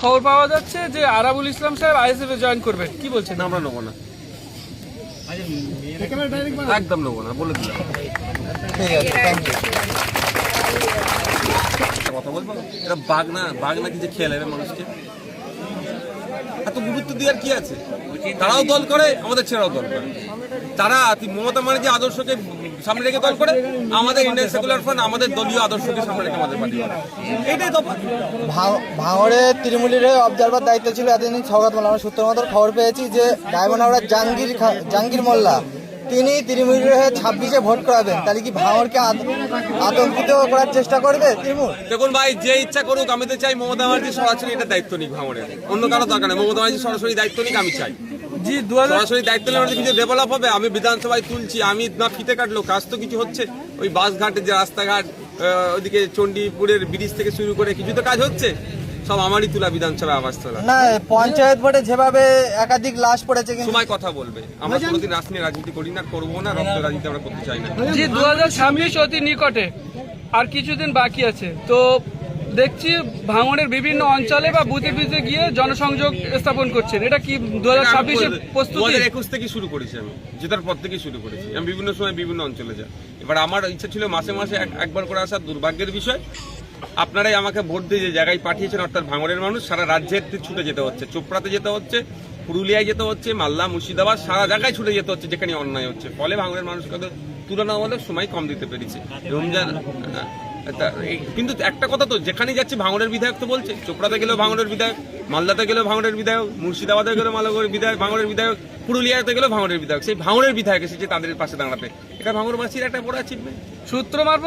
খবর পাওয়া যাচ্ছে যে আরাবুল ইসলাম সাহেব আইএসএফ এ জয়েন করবেন। কি বলছেন? না আমরা নেব না। একদম নেব না বলে দিলাম। ঠিক আছে থ্যাংক ইউ কথা বলব? এটা বাঘ না বাঘ না কি যে খেয়ে নেবে মানুষকে? এত গুরুত্ব দেওয়ার কি আছে? তারাও দল করে আমাদের ছেলেরাও দল করে। তারা মমতা যে আদর্শকে সামনে রেখে দল করে আমাদের ইন্ডিয়ান সেকুলার ফ্রন্ট আমাদের দলীয় আদর্শকে সামনে রেখে আমাদের পার্টি এটাই তফাৎ। ভাঙড়ে তৃণমূলের অবজারভার দায়িত্ব ছিল এতদিন সৌগত মোল্লা। আমরা সূত্র মতো খবর পেয়েছি যে ডায়মন্ড জাহাঙ্গীর জাহাঙ্গীর মোল্লা তিনি তৃণমূলের হয়ে ছাব্বিশে ভোট করাবেন। তাহলে কি ভাঙড়কে আত- আতঙ্কিত করার চেষ্টা করবে তৃণমূল? দেখুন ভাই যে ইচ্ছা করুক আমি তো চাই মমতা ব্যানার্জি সরাসরি এটা দায়িত্ব নিক ভাঙড়ে অন্য কারও দরকার নেই। মমতা ব্যানার্জি সরাসরি দায়িত্ব নিক আমি চাই। জি সরাসরি দায়িত্ব নিলে কিছু ডেভেলপ হবে। আমি বিধানসভায় তুলছি আমি না ফিতে কাটলো কাজ তো কিছু হচ্ছে। ওই বাস ঘাটের যে রাস্তাঘাট আহ, ওইদিকে চণ্ডীপুরের ব্রিজ থেকে শুরু করে কিছু তো কাজ হচ্ছে। সব আমারই তোলা বিধানসভা আবাস তোলা। না পঞ্চায়েত ভোটে যেভাবে একাধিক লাশ পড়েছে কিন্তু সময় কথা বলবে। আমরা কোনোদিন রাজনীতি রাজনীতি করি না করব না রক্ত রাজনীতি আমরা করতে চাই না। জি দু হাজার ছাব্বিশ অতি নিকটে। আর কিছুদিন বাকি আছে। তো দেখছি ভাঙনের বিভিন্ন অঞ্চলে বা বুথে বুথে গিয়ে জনসংযোগ স্থাপন করছেন। এটা কি দু হাজার ছাব্বিশে দু হাজার একুশ থেকে শুরু করেছি আমি। জেতার পর থেকে শুরু করেছি। আমি বিভিন্ন সময় বিভিন্ন অঞ্চলে যাই। এবার আমার ইচ্ছা ছিল মাসে মাসে এক- একবার করে আসার দুর্ভাগ্যের বিষয়। আপনারাই আমাকে ভোট দিয়ে যে জায়গায় পাঠিয়েছেন অর্থাৎ ভাঙড়ের মানুষ সারা রাজ্যের ছুটে যেতে হচ্ছে। চোপড়াতে যেতে হচ্ছে পুরুলিয়ায় যেতে হচ্ছে মাল্লা মুর্শিদাবাদ সারা জায়গায় ছুটে যেতে হচ্ছে যেখানে অন্যায় হচ্ছে। ফলে ভাঙড়ের মানুষকে তো তুলনা সময় কম দিতে পেরেছে। রমজান কিন্তু একটা কথা তো যেখানে যাচ্ছে ভাঙড়ের বিধায়ক তো বলছে, চোপড়াতে গেলেও ভাঙড়ের বিধায়ক, মালদাতে গেলেও ভাঙড়ের বিধায়ক, মুর্শিদাবাদে গেলেও মালগড়ের বিধায়ক, ভাঙড়ের বিধায়ক, পুরুলিয়াতে গেলেও ভাঙড়ের বিধায়ক, সেই ভাঙড়ের বিধায়ক এসেছে তাদের পাশে দাঁড়াতে। এটা ভাঙড়বাসীর একটা বড় অ্যাচিভমেন্ট সূত্র মারফত